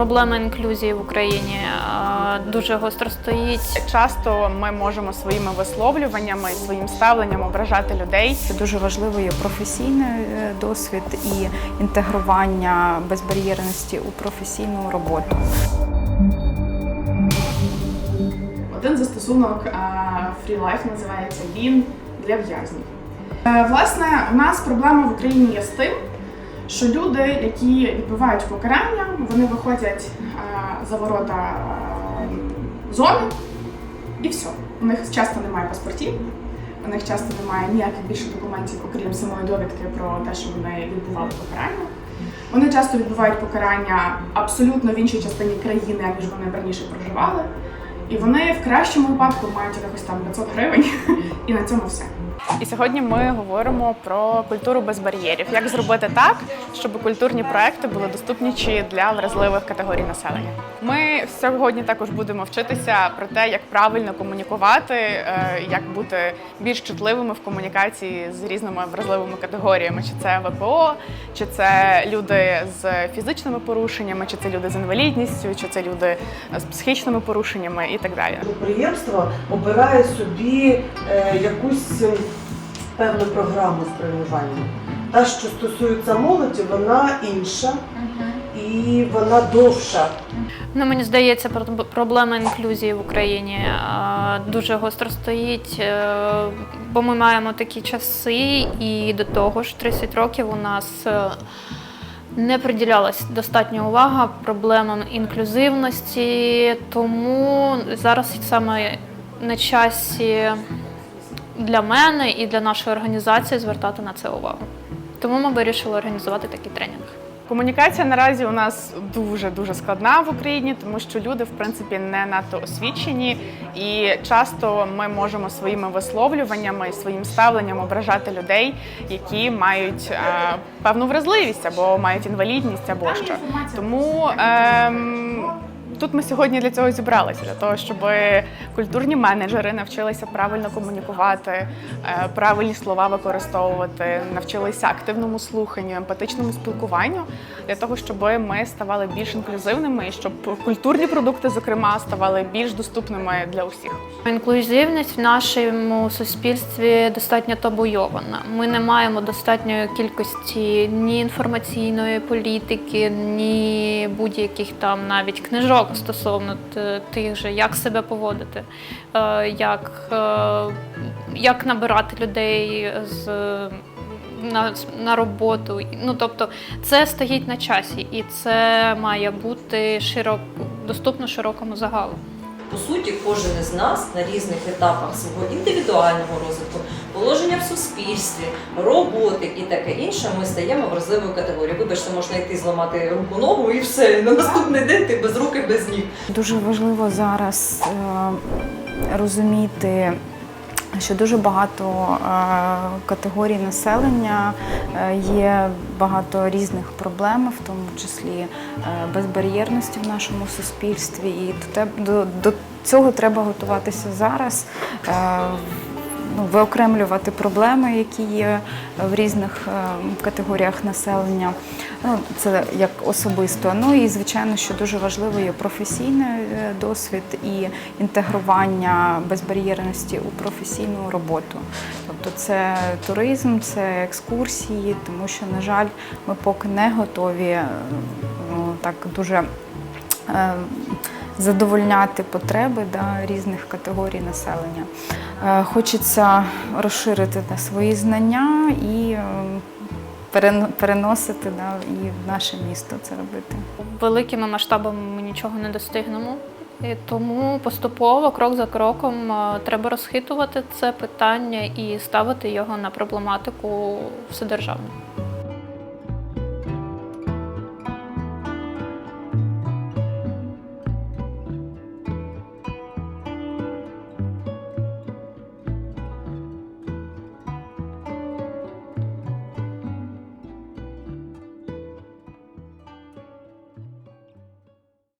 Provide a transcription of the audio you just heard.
Проблема інклюзії в Україні е, дуже гостро стоїть. Часто ми можемо своїми висловлюваннями, своїм ставленням ображати людей. Це дуже важливо є професійний е, досвід і інтегрування безбар'єрності у професійну роботу. Один застосунок Free Life називається він для в'язнів. Е, Власне, у нас проблема в Україні є з тим, що люди, які відбувають покарання, вони виходять за ворота зони і все. У них часто немає паспортів, у них часто немає ніяких більше документів, окрім самої довідки про те, що вони відбували покарання. Вони часто відбувають покарання абсолютно в іншій частині країни, ніж вони раніше проживали. І вони в кращому випадку мають якось там 500 гривень, і на цьому все. І сьогодні ми говоримо про культуру без бар'єрів. Як зробити так, щоб культурні проекти були доступніші для вразливих категорій населення? Ми сьогодні також будемо вчитися про те, як правильно комунікувати, е, як бути більш чутливими в комунікації з різними вразливими категоріями. Чи це ВПО, чи це люди з фізичними порушеннями, чи це люди з інвалідністю, чи це люди з психічними порушеннями і так далі. Підприємство обирає собі е, якусь певну програму спрямування. Та, що стосується молоді, вона інша і вона довша. Ну, мені здається, про- проблема інклюзії в Україні е, дуже гостро стоїть, е, бо ми маємо такі часи, і до того ж 30 років у нас е, не приділялась достатня увага проблемам інклюзивності, тому зараз саме на часі для мене і для нашої організації звертати на це увагу. Тому ми вирішили організувати такий тренінг. Комунікація наразі у нас дуже дуже складна в Україні, тому що люди, в принципі, не надто освічені, і часто ми можемо своїми висловлюваннями і своїм ставленням ображати людей, які мають е, певну вразливість або мають інвалідність, або що. Тому ем, тут ми сьогодні для цього зібралися, для того, щоб культурні менеджери навчилися правильно комунікувати, е, правильні слова використовувати, навчилися активному слуханню, емпатичному спілкуванню, для того, щоб ми ставали більш інклюзивними і щоб культурні продукти, зокрема, ставали більш доступними для усіх. Інклюзивність в нашому суспільстві достатньо табуйована. Ми не маємо достатньої кількості ні інформаційної політики, ні будь-яких там навіть книжок стосовно тих же, як себе поводити, е, як, е, як набирати людей з. На, на роботу, ну тобто це стоїть на часі, і це має бути широко доступно широкому загалу. По суті, кожен із нас на різних етапах свого індивідуального розвитку, положення в суспільстві, роботи і таке інше, ми стаємо вразливою категорією. Вибачте, можна йти зламати руку ногу і все. На наступний день ти без руки, без ніг. Дуже важливо зараз е, розуміти, що дуже багато е, категорій населення е, є багато різних проблем, в тому числі е, безбар'єрності в нашому суспільстві. І до, до цього треба готуватися зараз. Виокремлювати проблеми, які є в різних е, категоріях населення. Ну, це як особисто. Ну і звичайно, що дуже важливо є професійний е, досвід і інтегрування безбар'єрності у професійну роботу. Тобто це туризм, це екскурсії, тому що, на жаль, ми поки не готові е, ну, так дуже. Задовольняти потреби да, різних категорій населення. Е, Хочеться розширити да, свої знання і е, переносити да, і в наше місто це робити. великими масштабами ми нічого не достигнемо. І тому поступово, крок за кроком, е, треба розхитувати це питання і ставити його на проблематику вседержавну.